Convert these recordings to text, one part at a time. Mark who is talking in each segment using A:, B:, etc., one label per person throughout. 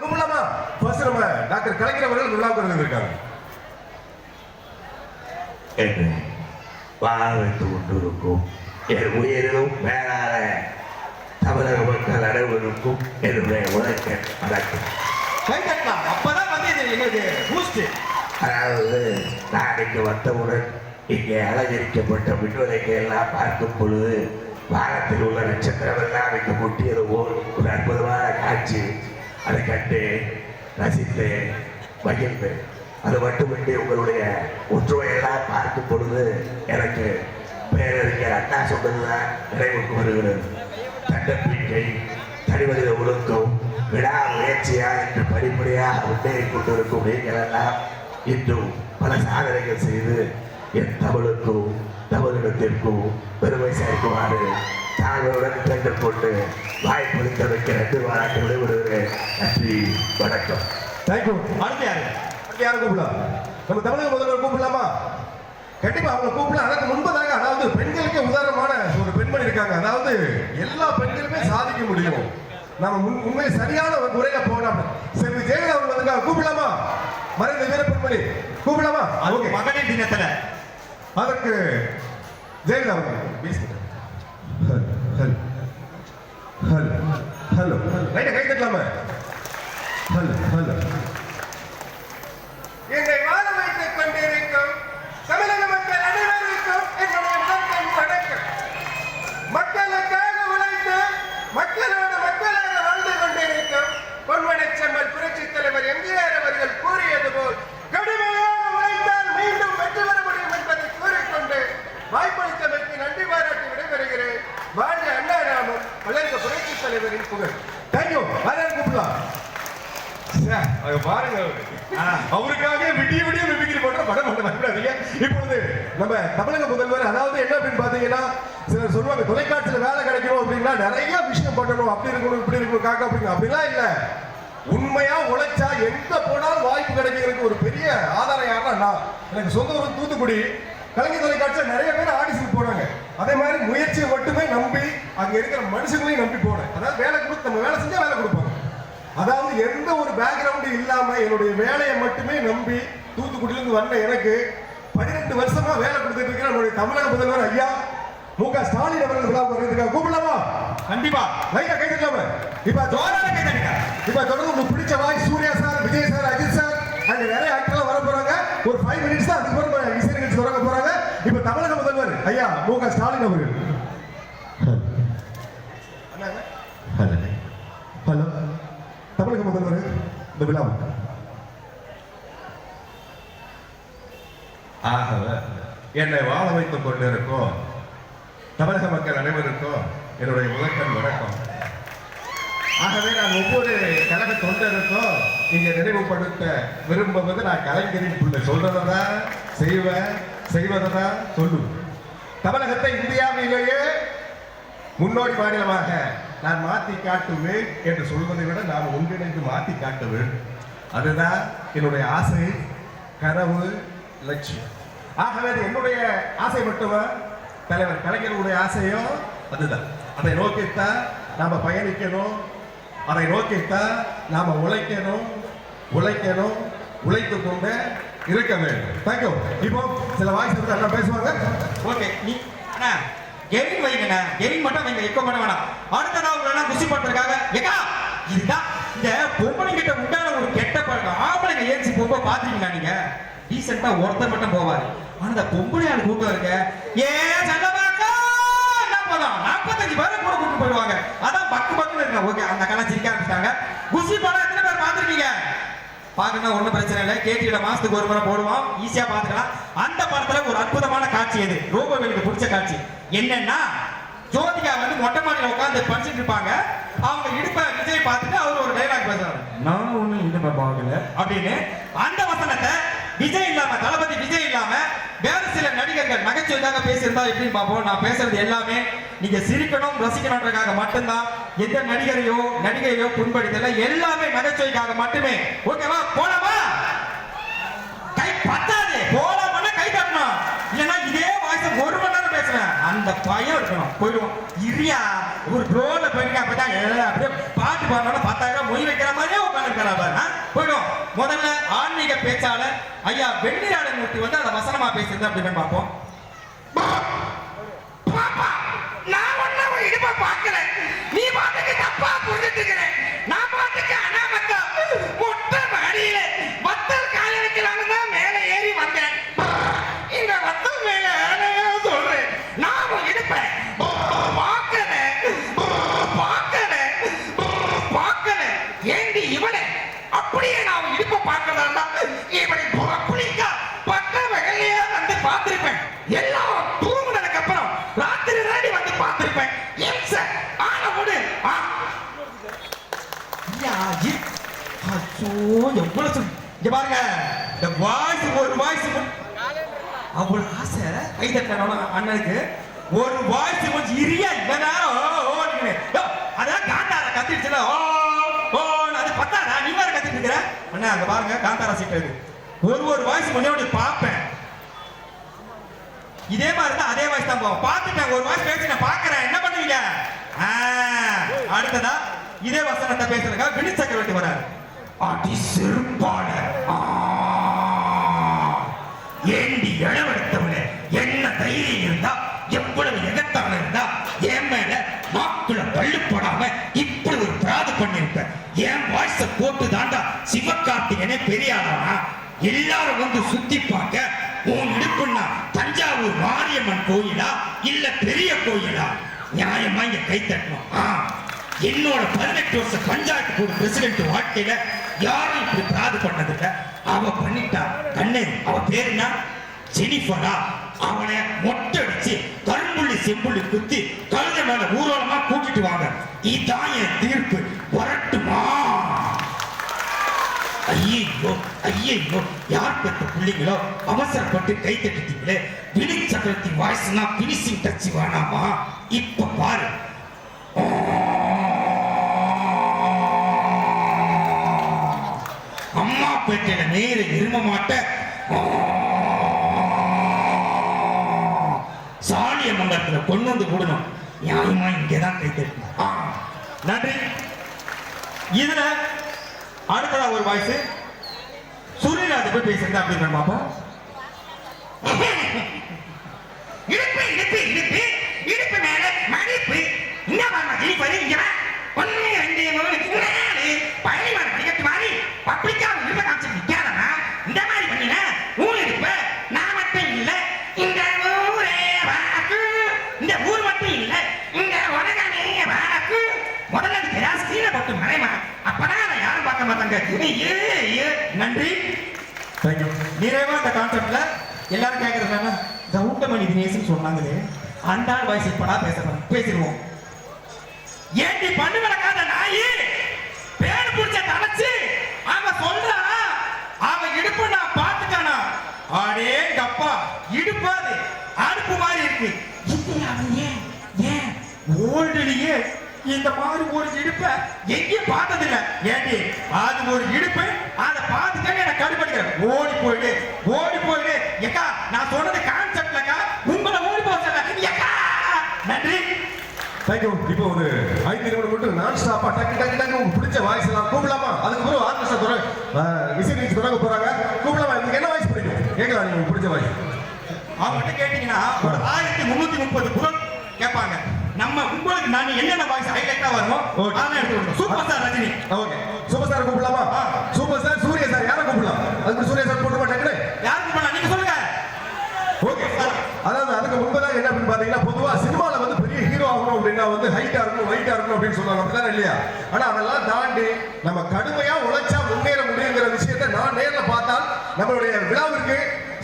A: கும்பலமா first நம்ம doctor கலைஞர் அவர்கள் கும்பலாவுக்கு இருந்திருக்காங்க
B: என்று அதாவது நான் இங்கு வந்தவுடன் இங்கே அலங்கரிக்கப்பட்ட விண்வலைக்கு எல்லாம் பார்க்கும் பொழுது வாரத்தில் உள்ள நட்சத்திரம் எல்லாம் இங்கு முட்டியது போல் ஒரு அற்புதமான காட்சி அதை கண்டு ரசித்து மகிழ்ந்து அது மட்டுமின்றி உங்களுடைய ஒற்றுமையெல்லாம் பார்க்கும் பொழுது எனக்கு பேரறிஞர் அண்ணா சொன்னதுதான் நினைவுக்கு வருகிறது தண்டப்பிக்கை தனிமனித ஒழுக்கம் விடா முயற்சியா என்று படிப்படியாக முன்னேறி கொண்டிருக்கும் நீங்களெல்லாம் இன்றும் பல சாதனைகள் செய்து என் தமிழுக்கும் தமிழிடத்திற்கும் பெருமை சேர்க்குமாறு ஆகியோருடன் கண்டு போட்டு வாய் பொழிக்க வைக்கிற திருவாராட்டு விடைபெறுவது நன்றி வணக்கம் தேங்க்யூ
A: அடுத்து யாரு அடுத்து யாரும் கூப்பிடலாம் நம்ம தமிழக முதல்வர் கூப்பிடலாமா கண்டிப்பா அவங்க கூப்பிடலாம் அதற்கு முன்பதாக அதாவது பெண்களுக்கு உதாரணமான ஒரு பெண்மணி இருக்காங்க அதாவது எல்லா பெண்களுமே சாதிக்க முடியும் நம்ம முன் உண்மை சரியான ஒரு முறையில போகலாம் செல்வி ஜெயலலிதா அவங்க வந்திருக்காங்க கூப்பிடலாமா மறைந்த வீர பெண்மணி கூப்பிடலாமா அது மகளிர் தினத்துல அதற்கு ஜெயலலிதா அவங்க பேசுகிறேன்
B: ஹலோ ஹலோ
A: ரைட்டா கை தட்டலாமா ஹலோ தலைவரின் புகழ் தேங்க்யூ எல்லாரும் கூப்பிடலாம் உண்மையா உழைச்சா எந்த போனாலும் வாய்ப்பு கிடைக்கிறதுக்கு ஒரு பெரிய ஆதாரம் சொந்த ஒரு தூத்துக்குடி கலைஞர் தொலைக்காட்சியில் நிறைய பேர் ஆடிஷன் போனாங்க அதே மாதிரி முயற்சி மட்டுமே அங்கே இருக்கிற மனுஷங்களையும் நம்பி போனேன் அதாவது வேலை கொடுத்து நம்ம வேலை செஞ்சால் வேலை கொடுப்பாங்க அதாவது எந்த ஒரு பேக்ரவுண்டு இல்லாமல் என்னுடைய வேலையை மட்டுமே நம்பி தூத்துக்குடியிலேருந்து வந்த எனக்கு பன்னிரெண்டு வருஷமா வேலை கொடுத்துட்டு இருக்கிற நம்முடைய தமிழக முதல்வர் ஐயா மு க ஸ்டாலின் அவர்கள் விழா வர்றதுக்காக கூப்பிடலாமா கண்டிப்பா லைட்டா கை தட்டலாம இப்ப ஜோரான கை தட்டுங்க இப்ப தொடர்ந்து உங்களுக்கு பிடிச்ச வாய் Suriya sir Vijay sir Ajith sir அங்க நிறைய ஆக்டர்லாம் வர போறாங்க ஒரு ஃபைவ் மினிட்ஸ் தான் அதுக்கப்புறம் இசை நிகழ்ச்சி தொடங்க போறாங்க இப்ப தமிழக முதல்வர் ஐயா மு க ஸ்டாலின் அவர்கள்
B: ஹலோ
A: தமிழக முதல்வர் இந்த விழா
B: ஆகவே என்னை வாழ வைத்துக் கொண்டிருக்கும் தமிழக மக்கள் அனைவருக்கும் என்னுடைய முதற்கண் வணக்கம் ஆகவே நான் ஒவ்வொரு கழக தொண்டருக்கும் இங்க நினைவுபடுத்த விரும்புவது நான் கலைஞரின் பிள்ளை சொல்றதா செய்வேன் செய்வதா சொல்லுவேன் தமிழகத்தை இந்தியாவிலேயே முன்னோடி மாநிலமாக நான் மாற்றி காட்டுவேன் என்று சொல்வதை விட நான் ஒன்றிணைந்து மாற்றி காட்டுவேன் அதுதான் என்னுடைய ஆசை கனவு லட்சியம் ஆகவே என்னுடைய ஆசை மட்டுமா தலைவர் கலைஞருடைய ஆசையோ அதுதான் அதை நோக்கித்தான் நாம் பயணிக்கணும் அதை நோக்கித்தான் நாம் உழைக்கணும் உழைக்கணும் உழைத்து கொண்டு இருக்க வேண்டும் தேங்க்யூ இப்போ சில வாய்ஸ் நல்லா பேசுவாங்க
A: ஓகே நீ அண்ணா எரின் வைங்கண்ணா எரின் மட்டும் வைங்க எக்கோ பண்ண வேணாம் அடுத்த நாள் உங்களெல்லாம் குசி பண்றதுக்காக ஏக்கா இதுதான் இந்த பொம்பளை கிட்ட உண்டான ஒரு கெட்ட பழக்கம் ஆம்பளைங்க ஏன்சி பொம்பை பாத்துருக்கீங்களா நீங்க ரீசெண்டா ஒருத்தர் மட்டும் போவாரு அந்த இந்த பொம்பளை ஆள் கூட்டம் இருக்க ஏன் சண்டபாக்கா நாற்பத்தஞ்சு பேரும் கூட கூட்டு போயிடுவாங்க அதான் பக்கு பக்கம் இருக்க ஓகே அந்த கலாம் சிரிக்க ஆரம்பிச்சிட்டாங்க குசி படம் எத்தனை பேர் பார்த்துருக்கீங்க பாக்கணும் ஒன்றும் பிரச்சனை இல்லை கேட்டியில மாசத்துக்கு ஒரு முறை போடுவோம் ஈஸியா பாத்துக்கலாம் அந்த படத்துல ஒரு அற்புதம் காட்சி எது ரோபோ எனக்கு பிடிச்ச காட்சி என்னன்னா ஜோதிகா வந்து மொட்டை மாடியில் உட்காந்து படிச்சுட்டு இருப்பாங்க அவங்க இடுப்ப விஜய் பார்த்துட்டு அவர் ஒரு டைலாக் பேசுறாரு
B: நான் ஒன்றும் இடுப்ப பார்க்கல
A: அப்படின்னு அந்த வசனத்தை விஜய் இல்லாம தளபதி விஜய் இல்லாம வேறு சில நடிகர்கள் நகைச்சுவைக்காக பேசியிருந்தா எப்படி பார்ப்போம் நான் பேசுறது எல்லாமே நீங்க சிரிக்கணும் ரசிக்கணுன்றக்காக மட்டும்தான் எந்த நடிகரையோ நடிகையோ புண்படுத்தல எல்லாமே நகைச்சுவைக்காக மட்டுமே ஓகேவா போலாமா அந்த பயம் இருக்கணும் போயிடுவோம் இரியா ஒரு ரோல போயிருக்கா அப்பதான் அப்படியே பாட்டு பாடணும் பத்தாயிரம் மொழி வைக்கிற மாதிரியே உட்காந்துருக்கிறா பாருங்க போயிடுவோம் முதல்ல ஆன்மீக பேச்சாளர் ஐயா வெண்ணிராடன் மூர்த்தி வந்து அதை வசனமா பேசுறது அப்படின்னு பார்ப்போம் இங்க பாருங்க இந்த வாய்ஸ் ஒரு வாய்ஸ் அவ்வளவு ஆசை கைதட்டணும் அண்ணனுக்கு ஒரு வாய்ஸ் கொஞ்சம் இரிய நேரம் அதான் காந்தாரா கத்திடுச்சுல ஓ ஓ அது பத்தாரா நீ வேற கத்திட்டு இருக்கிற அண்ணா அங்க பாருங்க காந்தாரா சீட் இருக்கு ஒரு ஒரு வாய்ஸ் கொஞ்சம் பார்ப்பேன் இதே மாதிரி தான் அதே வாய்ஸ் தான் போவோம் பார்த்துட்டேன் ஒரு வாய்ஸ் பேசி நான் பாக்குறேன் என்ன பண்ணுவீங்க அடுத்ததா இதே வசனத்தை பேசுறதுக்காக வினி சக்கரவர்த்தி வராரு அதி செருப்பான ஏண்டி இளவெடுத்தவன என்ன தைரியம் இருந்தா எவ்வளவு எகத்தான இருந்தா என் மேல மாக்குள்ள பள்ளுப்படாம இப்படி ஒரு பிராது பண்ணிருப்ப என் வாய்ஸ போட்டு தாண்டா சிவகார்த்திகனே பெரியாரா எல்லாரும் வந்து சுத்தி பார்க்க உன் இடுப்புனா தஞ்சாவூர் மாரியம்மன் கோயிலா இல்ல பெரிய கோயிலா நியாயமா இங்க கை தட்டணும் என்னோட பதினெட்டு வருஷம் பஞ்சாயத்து போர்டு பிரசிடென்ட் வாழ்க்கையில யாரும் இப்படி பிராது பண்ணதுல அவ பண்ணிட்டா கண்ணே அவ பேருனா ஜெனிஃபரா அவனை மொட்டை அடிச்சு கரும்புள்ளி செம்புள்ளி குத்தி கழுத மேல ஊர்வலமா கூட்டிட்டு வாங்க இதான் என் தீர்ப்பு வரட்டுமா ஐயோ ஐயோ யார் பெற்ற பிள்ளைங்களோ அவசரப்பட்டு கை தட்டிட்டீங்களே வினி சக்கரத்தின் வாய்ஸ்னா பினிஷிங் டச் வேணாமா இப்ப பாரு மாப்பேட்டையில நேர இரும மாட்ட சாலிய மங்கலத்தில் கொண்டு வந்து விடணும் நியாயமா இங்கேதான் கைத்தறிக்கணும் நன்றி இதுல அடுத்ததா ஒரு வாய்ஸ் சூரியநாத போய் பேசுறது அப்படின்னு பார்ப்போம் நன்றி நிறைவா அந்த கான்செப்ட்ல எல்லாரும் கேட்கறதுனால என்ன கௌட்டமணி தினேசன் சொன்னாங்களே அந்த ஆள் வாய்ஸ் இப்படா பேசணும் பேசிடுவோம் ஏண்டி பண்ணு விளக்காத நாயி பேர் பிடிச்ச தலைச்சு அவன் சொல்றா அவன் இடுப்பு நான் பார்த்துட்டானா ஆடே கப்பா இடுப்பாது அடுப்பு மாதிரி இருக்கு ஏன் ஏன் ஓல்டுலயே இந்த மாதிரி ஒரு இடுப்ப எங்கேயும் பார்த்ததில்ல ஏண்டி அது ஒரு இடுப்பு அதை பார்த்துட்டே எனக்கு கடுப்படுகிற ஓடி போயிடு ஓடி போயிடு எக்கா நான் சொன்னது கான்செப்ட்லக்கா உங்களை ஓடி போக எக்கா நன்றி தேங்க்யூ இப்போ ஒரு ஐந்து நிமிடம் மட்டும் நான் ஸ்டாப்பா டக்கு டக்கு டக்கு உங்களுக்கு பிடிச்ச வாய்ஸ் எல்லாம் கூப்பிடலாமா அதுக்கப்புறம் ஆர்கெஸ்ட்ரா தொடங்க இசை நிகழ்ச்சி தொடங்க போறாங்க கூப்பிடலாமா உங்களுக்கு என்ன வாய்ஸ் பிடிக்கும் கேட்கலாம் உங்களுக்கு பிடிச்ச வாய்ஸ் அவங்ககிட்ட கேட்டீங்கன்னா ஒரு ஆயிரத்தி முன்னூத்தி முப்பது குரல் கேட்பாங்க நம்ம கும்பலுக்கு நான் என்னென்ன வாய்ஸ் ஹைலைட்டா வரும் நான் எடுத்து super star Rajini okay super star கூப்பிடலாமா சூப்பர் ஸ்டார் சூரிய சார் யாரை கூப்பிடலாம் அதுக்கு சூரிய சார் போட்டு மாட்டேங்கிறேன் யார் கூப்பிடலாம் நீங்க சொல்லுங்க ஓகே அதாவது அதுக்கு முன்பதாக என்ன அப்படின்னு பாத்தீங்கன்னா பொதுவா சினிமாவில் வந்து பெரிய ஹீரோ ஆகணும் அப்படின்னா வந்து ஹைட்டா இருக்கணும் வெயிட்டா இருக்கணும் அப்படின்னு சொல்லுவாங்க இல்லையா ஆனா அதெல்லாம் தாண்டி நம்ம கடுமையா உழைச்சா முன்னேற முடியுங்கிற விஷயத்த நான் நேரில் பார்த்தா நம்மளுடைய விழாவிற்கு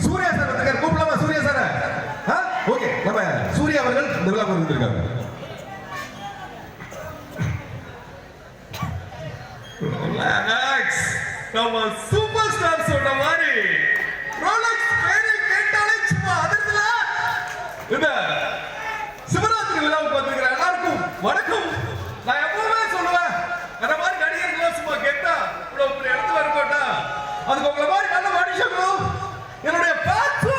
A: சூர்யா சார் கூப்பிடலாமா சூர்யா சார் ஓகே நம்ம சூர்யா அவர்கள் இந்த விழாவுக்கு வந்திருக்காங்க நம்ம சூப்பர் ஸ்டார் சொன்ன மாதிரி ரோலக்ஸ் பேரை கேட்டாலே சும்மா அதிர்ந்தல இந்த சிவராத்திரி விழாவுக்கு வந்திருக்கிற எல்லாருக்கும் வணக்கம் நான் எப்பவுமே சொல்லுவேன் அந்த மாதிரி நடிகர்கள்லாம் சும்மா கேட்டா இவ்வளவு பெரிய இடத்துல இருக்கட்டா அதுக்கு உங்களை மாதிரி நல்ல மனுஷங்களும் என்னுடைய பேச்சு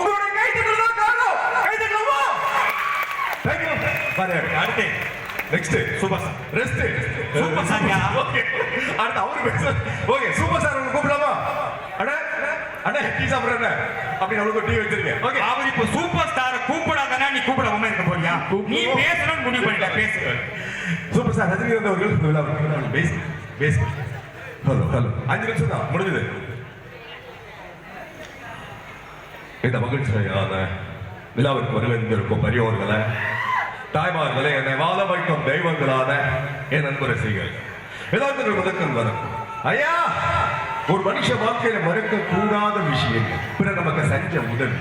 A: உங்களுடைய கைத்துக்கள் தான் காரணம் கைத்துக்கலாமா தேங்க்யூ பாரு அடுத்து next super sir rest super sir okay அவரு பேச ஓகே சூப்பர் சார் உங்களை கூப்பிடலாமா அண்ணா அண்ணா டீ சாப்பிட்றேன் அப்படின்னு அவளுக்கு டீ வச்சிருங்க ஓகே அவர் இப்போ சூப்பர் ஸ்டாரை கூப்பிடாதனா நீ கூப்பிடாம இருக்க போறியா நீ பேசணும்னு முடிவு பண்ணிட்ட பேசு சூப்பர் ஸ்டார் ரஜினிகாந்த் அவர்கள் இந்த விழாவில் பேசு பேசு ஹலோ ஹலோ அஞ்சு நிமிஷம் தான் முடிஞ்சது இந்த மகிழ்ச்சியான விழாவிற்கு வருவென்றிருக்கும் பெரியவர்களை தாய்மார்களே என்னை வாழ வைக்கும் தெய்வங்களான என் நண்பர் செய்கிறேன் ஏதாவது ஒரு விளக்கம் ஐயா ஒரு மனுஷ வாழ்க்கையில மறக்க கூடாத விஷயங்கள் பிற நமக்கு செஞ்ச உதவி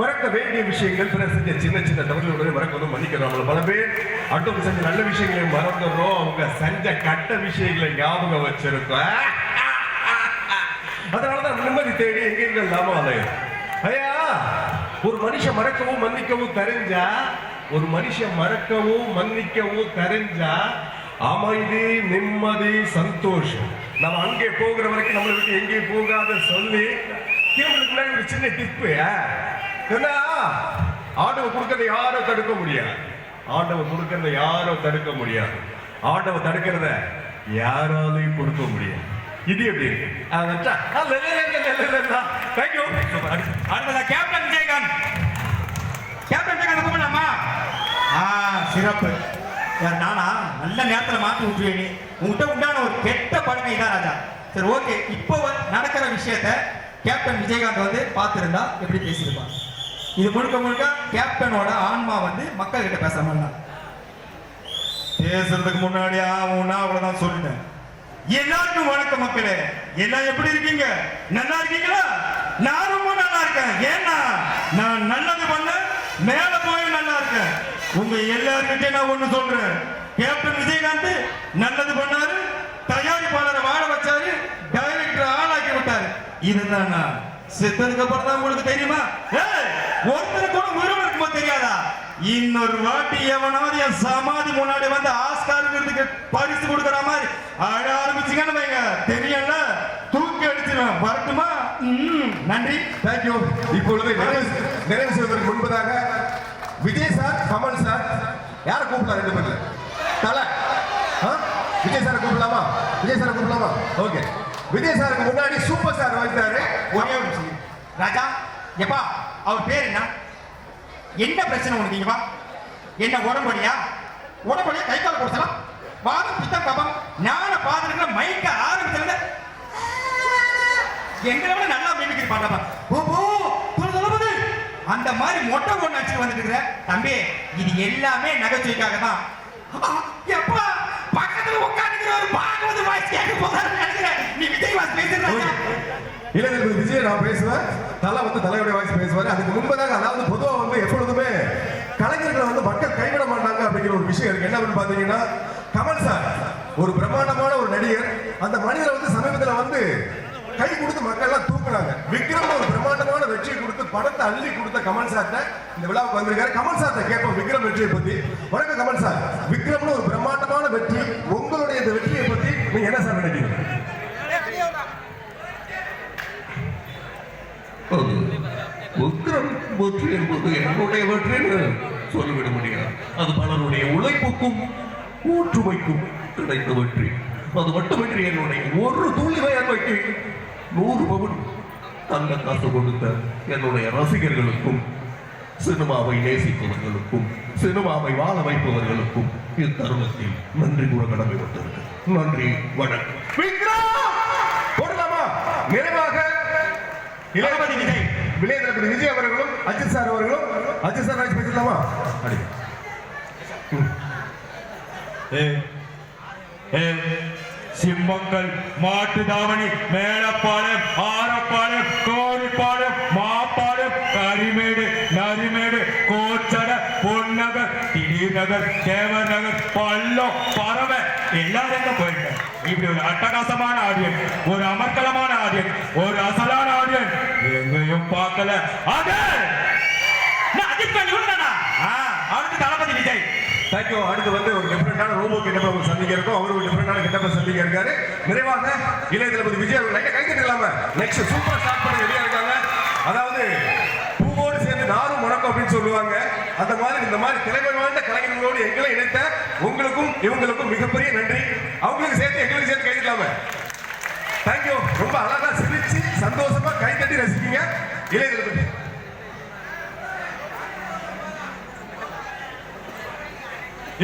A: மறக்க வேண்டிய விஷயங்கள் பிற செஞ்ச சின்ன சின்ன மறக்க வந்து மன்னிக்கிறோம் பல பேர் அடுத்தவங்க செஞ்ச நல்ல விஷயங்களை மறந்துடுறோம் அவங்க செஞ்ச கட்ட விஷயங்களை ஞாபகம் வச்சிருக்க அதனாலதான் நிம்மதி தேடி எங்கெங்கள் நாம அலையும் ஐயா ஒரு மனுஷன் மறக்கவும் மன்னிக்கவும் தெரிஞ்சா ஒரு மனுஷன் மறக்கவும் மன்னிக்கவும் தெரிஞ்சா அமைதி நிம்மதி சந்தோஷம் நம்ம அங்கே போகிற வரைக்கும் நம்மளை விட்டு எங்கேயும் போகாத சொல்லி இவங்களுக்கு ஒரு சின்ன டிப்பு என்ன ஆண்டவன் கொடுக்கறத யாரோ தடுக்க முடியாது ஆண்டவன் கொடுக்கறத யாரோ தடுக்க முடியாது ஆண்டவன் தடுக்கிறத யாராலையும் கொடுக்க முடியாது இது எப்படி இருக்கு கேப்டன் விஜயகாந்த் கேப்டன் விஜயகாந்த் கூப்பிடலாமா சிறப்பு நானா நல்ல நேரத்தில் மாற்றி விட்டுருவேன் உங்ககிட்ட உண்டான ஒரு கெட்ட பழமை தான் ராஜா சரி ஓகே இப்போ நடக்கிற விஷயத்த கேப்டன் விஜயகாந்த் வந்து பார்த்துருந்தா எப்படி பேசியிருப்பாங்க இது முழுக்க முழுக்க கேப்டனோட ஆன்மா வந்து மக்கள் கிட்ட பேசாம இருந்தாங்க பேசுறதுக்கு முன்னாடி ஆகும்னா அவ்வளவுதான் சொல்லிட்டேன் எல்லாருக்கும் வணக்கம் மக்களே எல்லாம் எப்படி இருக்கீங்க நல்லா இருக்கீங்களா நான் ரொம்ப நல்லா இருக்கேன் ஏன்னா நான் நல்லது பண்ண மேல உங்க எல்லாருக்கிட்டே நான் ஒண்ணு சொல்றேன் கேப்டன் விஜயகாந்த் நல்லது பண்ணாரு தயாரிப்பாளரை வாழ வச்சாரு டைரக்டர் ஆளாக்கி விட்டாரு இதுதான் செத்ததுக்கு அப்புறம் தான் உங்களுக்கு தெரியுமா ஒருத்தர் கூட உயிரோடு இருக்குமா தெரியாதா இன்னொரு வாட்டி எவனாவது என் சமாதி முன்னாடி வந்து ஆஸ்காருங்கிறதுக்கு பரிசு கொடுக்குற மாதிரி அழ ஆரம்பிச்சுங்கன்னு வைங்க தெரியல தூக்கி அடிச்சிடும் வரட்டுமா நன்றி தேங்க்யூ இப்பொழுது நிறைவு செய்வதற்கு முன்பதாக விஜய் சார் கமன் சார் யாரை கூப்பிடலாம் ரெண்டு பேர்ல தலை விஜய் சார் கூப்பிடலாமா விஜய் சார் கூப்பிடலாமா ஓகே விஜய் சாருக்கு முன்னாடி சூப்பர் ஸ்டார் வைத்தாரு ஒரே ஒரு ராஜா எப்பா அவர் பேர் என்ன என்ன பிரச்சனை உனக்கு இங்கப்பா என்ன உடம்படியா உடம்படியா கை கால் கொடுத்தலாம் வாதம் பித்தம் கபம் ஞான பாதனங்களை மைக்க ஆரம்பிச்சிருந்த எங்களை விட நல்லா மீன் மீமிக்கிருப்பாங்கப்பா பூ பூ அந்த மாதிரி மொட்டை பொண்ணு வச்சுட்டு வந்துட்டு தம்பி இது எல்லாமே நகைச்சுவைக்காக தான் எப்பா பக்கத்துல உட்காந்துக்கிற ஒரு வாய்ஸ் கேட்க போறாரு நீ விஜய் வாஸ் பேசுறாங்க இல்ல எனக்கு விஜய் நான் பேசுவேன் தலை வந்து தலையுடைய வாய்ஸ் பேசுவாரு அதுக்கு முன்பதாக அதாவது பொதுவா வந்து எப்பொழுதுமே கலைஞர்களை வந்து மக்கள் கைவிட மாட்டாங்க அப்படிங்கிற ஒரு விஷயம் இருக்கு என்ன பாத்தீங்கன்னா கமல் சார் ஒரு பிரம்மாண்டமான ஒரு நடிகர் அந்த மனிதரை வந்து சமீபத்தில் வந்து கை கொடுத்து மக்கள் எல்லாம் தூக்குனாங்க விக்ரம் ஒரு பிரம்மாண்டமான வெற்றியை கொடுத்து படத்தை அள்ளி கொடுத்த கமல் சார்ட்ட இந்த விழாவுக்கு வந்திருக்காரு கமல் சார்ட்ட கேட்போம் விக்ரம் வெற்றியை பத்தி வணக்கம் கமல் சார் விக்ரம்னு ஒரு பிரம்மாண்டமான வெற்றி உங்களுடைய இந்த வெற்றியை பத்தி நீங்க என்ன சார் நினைக்கிறீங்க
B: உக்ரம் வெற்றி என்பது என்னுடைய வெற்றின்னு சொல்லிவிட முடியாது அது பலருடைய உழைப்புக்கும் ஒற்றுமைக்கும் கிடைத்த வெற்றி அது மட்டுமின்றி என்னுடைய ஒரு துள்ளி வைக்கு நூறு பவுன் அந்த காசு கொடுத்த என்னுடைய ரசிகர்களுக்கும் சினிமாவை நேசிப்பவர்களுக்கும் சினிமாவை வாழ வைப்பவர்களுக்கும் இத்தருணத்தில் நன்றி கூட கடமைப்பட்டிருக்கு நன்றி வணக்கம்
A: நிறைவாக இளவதி விஜய் விளையாட்டு விஜய் அவர்களும் அஜித் சார் அவர்களும் அஜித் சார் ராஜ் பேசலாமா ஏ ஏ சிம்மங்கள் மாட்டு தாவணி மேலப்பாளையம் ஆரப்பாளையம் கோரிப்பாளையம் மாப்பாளையம் கரிமேடு நரிமேடு கோச்சட பொன்னகர் திடீர் நகர் தேவர் நகர் பள்ளம் பறவை எல்லாரும் எங்க போயிட்டு இப்படி ஒரு அட்டகாசமான ஆரியன் ஒரு அமர்க்கலமான ஆரியன் ஒரு அசலான ஆரியன் எங்கேயும் பார்க்கல அது அஜித் பண்ணி விடுறேனா அவனுக்கு தளபதி விஜய் தேங்க்யூ அடுத்து வந்து ஒரு டிஃப்ரெண்டான ரோபோ கிட்ட அவர் சந்திக்க இருக்கும் அவர் ஒரு டிஃப்ரெண்டான கிட்டப்ப சந்திக்க இருக்காரு நிறைவாக இளைய தளபதி விஜய் அவர்கள் லைட்டா கைத்தட்டு நெக்ஸ்ட் சூப்பர் ஸ்டார்ட் பண்ணி ரெடியா இருக்காங்க அதாவது பூவோடு சேர்ந்து நாரும் முடக்கம் அப்படின்னு சொல்லுவாங்க அந்த மாதிரி இந்த மாதிரி தலைமை வாழ்ந்த கலைஞர்களோடு எங்களை இணைத்த உங்களுக்கும் இவங்களுக்கும் மிகப்பெரிய நன்றி அவங்களுக்கு சேர்த்து எங்களுக்கு சேர்த்து கைதிடலாம தேங்க்யூ ரொம்ப அழகா சிரிச்சு சந்தோஷமா கைத்தட்டி ரசிக்கீங்க இளைய தளபதி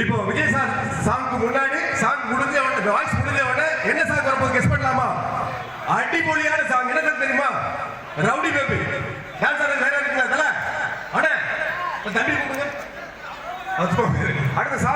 A: இப்போ விஜய் சார் சாங்க்கு முன்னாடி சாங் முடிஞ்ச உடனே வாய்ஸ் முடிஞ்ச உடனே என்ன சாங் வரப்போது கெஸ் பண்ணலாமா அடிபொலியான சாங் என்ன சார் தெரியுமா ரவுடி பேபி யார் சார் வேற இருக்குங்களா தம்பி கூப்பிடுங்க அடுத்த சாங்